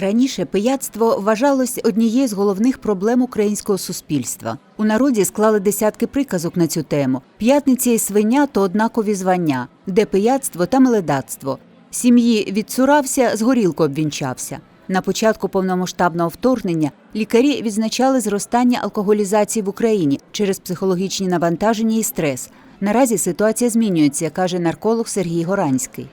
Раніше пияцтво вважалось однією з головних проблем українського суспільства. У народі склали десятки приказок на цю тему. П'ятниця і свиня то однакові звання, де пияцтво та меледатство. Сім'ї відцурався, з горілку обвінчався. На початку повномасштабного вторгнення лікарі відзначали зростання алкоголізації в Україні через психологічні навантаження і стрес. Наразі ситуація змінюється, каже нарколог Сергій Горанський.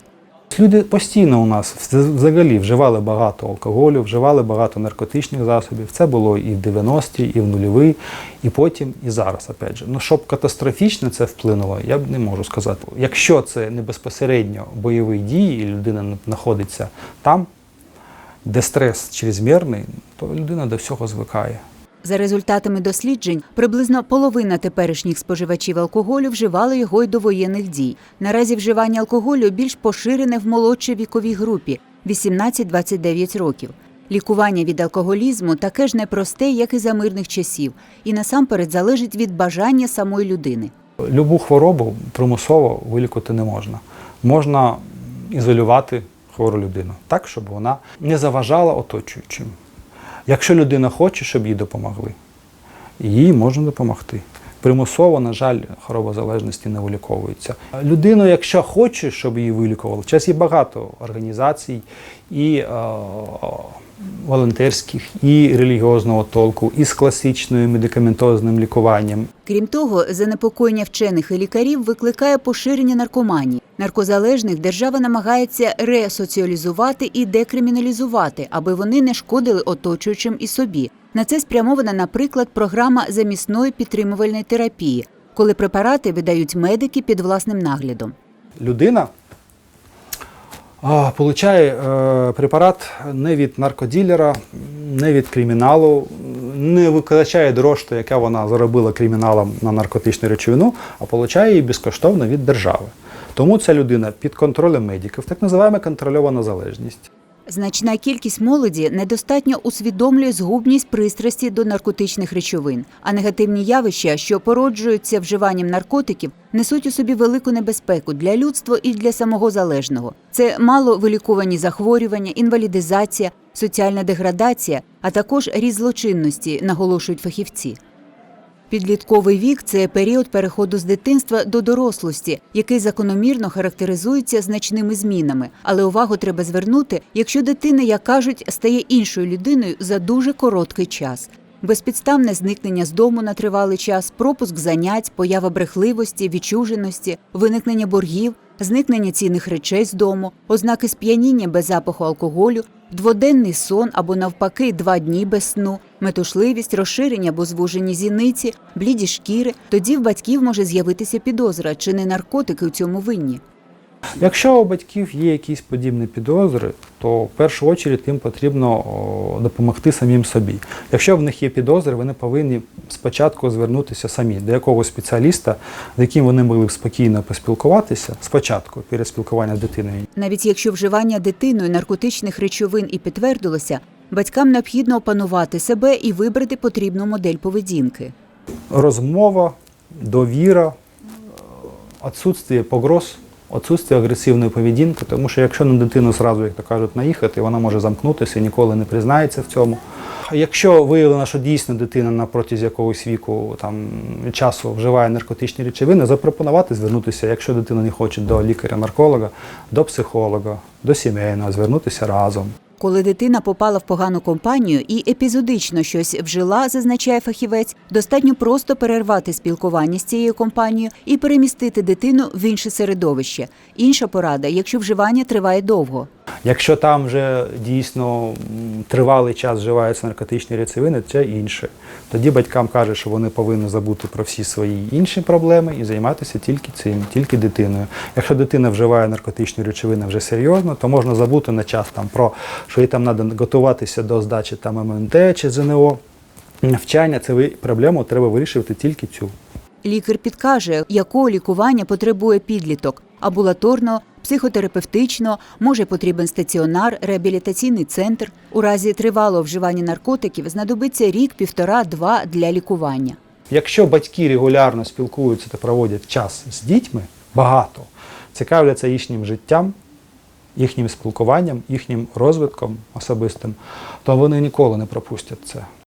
Люди постійно у нас взагалі вживали багато алкоголю, вживали багато наркотичних засобів. Це було і в 90-ті, і в нульові, і потім, і зараз. Опять же. Ну, щоб катастрофічно це вплинуло, я б не можу сказати. Якщо це не безпосередньо бойові дії, і людина знаходиться там, де стрес чрезмірний, то людина до всього звикає. За результатами досліджень, приблизно половина теперішніх споживачів алкоголю вживали його й до воєнних дій. Наразі вживання алкоголю більш поширене в молодшій віковій групі 18-29 років. Лікування від алкоголізму таке ж непросте, як і за мирних часів, і насамперед залежить від бажання самої людини. Любу хворобу примусово вилікувати не можна. Можна ізолювати хвору людину так, щоб вона не заважала оточуючим. Якщо людина хоче, щоб їй допомогли, їй можна допомогти. Примусово, на жаль, хвороба залежності не виліковується. Людину, якщо хоче, щоб її вилікували, зараз є багато організацій і е, волонтерських, і релігіозного толку, і з класичною медикаментозним лікуванням. Крім того, занепокоєння вчених і лікарів викликає поширення наркоманії. Наркозалежних держава намагається ресоціалізувати і декриміналізувати, аби вони не шкодили оточуючим і собі. На це спрямована, наприклад, програма замісної підтримувальної терапії, коли препарати видають медики під власним наглядом. Людина получає е, препарат не від наркоділера, не від криміналу, не викачає дорожче, яке вона заробила криміналом на наркотичну речовину, а получає її безкоштовно від держави. Тому ця людина під контролем медиків, так називаємо контрольована залежність. Значна кількість молоді недостатньо усвідомлює згубність пристрасті до наркотичних речовин, а негативні явища, що породжуються вживанням наркотиків, несуть у собі велику небезпеку для людства і для самого залежного. Це маловилікувані захворювання, інвалідизація, соціальна деградація, а також ріст злочинності, наголошують фахівці. Підлітковий вік це період переходу з дитинства до дорослості, який закономірно характеризується значними змінами. Але увагу треба звернути, якщо дитина, як кажуть, стає іншою людиною за дуже короткий час. Безпідставне зникнення з дому на тривалий час, пропуск занять, поява брехливості, відчуженості, виникнення боргів, зникнення цінних речей з дому, ознаки сп'яніння без запаху алкоголю, дводенний сон або навпаки два дні без сну, метушливість, розширення або звужені зіниці, бліді шкіри. Тоді в батьків може з'явитися підозра, чи не наркотики у цьому винні. Якщо у батьків є якісь подібні підозри, то в першу чергу їм потрібно допомогти самим собі. Якщо в них є підозри, вони повинні спочатку звернутися самі до якогось спеціаліста, з яким вони могли б спокійно поспілкуватися спочатку перед спілкуванням з дитиною. Навіть якщо вживання дитиною наркотичних речовин і підтвердилося, батькам необхідно опанувати себе і вибрати потрібну модель поведінки. Розмова, довіра, відсутствие погроз. Отсутствие агресивної поведінки, тому що якщо на дитину зразу, як то кажуть, наїхати, вона може замкнутися і ніколи не признається в цьому. Якщо виявлено, що дійсно дитина на протязі якогось віку там часу вживає наркотичні речовини, запропонувати звернутися, якщо дитина не хоче до лікаря-нарколога, до психолога, до сімейного, звернутися разом. Коли дитина попала в погану компанію і епізодично щось вжила, зазначає фахівець, достатньо просто перервати спілкування з цією компанією і перемістити дитину в інше середовище. Інша порада, якщо вживання триває довго. Якщо там вже дійсно тривалий час вживаються наркотичні речовини, це інше. Тоді батькам каже, що вони повинні забути про всі свої інші проблеми і займатися тільки цим, тільки дитиною. Якщо дитина вживає наркотичні речовини вже серйозно, то можна забути на час там про що їй там треба готуватися до здачі там МНТ чи ЗНО. Навчання це проблему треба вирішувати тільки цю. Лікар підкаже, якого лікування потребує підліток амбулаторного, психотерапевтичного, може потрібен стаціонар, реабілітаційний центр. У разі тривалого вживання наркотиків знадобиться рік, півтора-два для лікування. Якщо батьки регулярно спілкуються та проводять час з дітьми, багато, цікавляться їхнім життям, їхнім спілкуванням, їхнім розвитком особистим, то вони ніколи не пропустять це.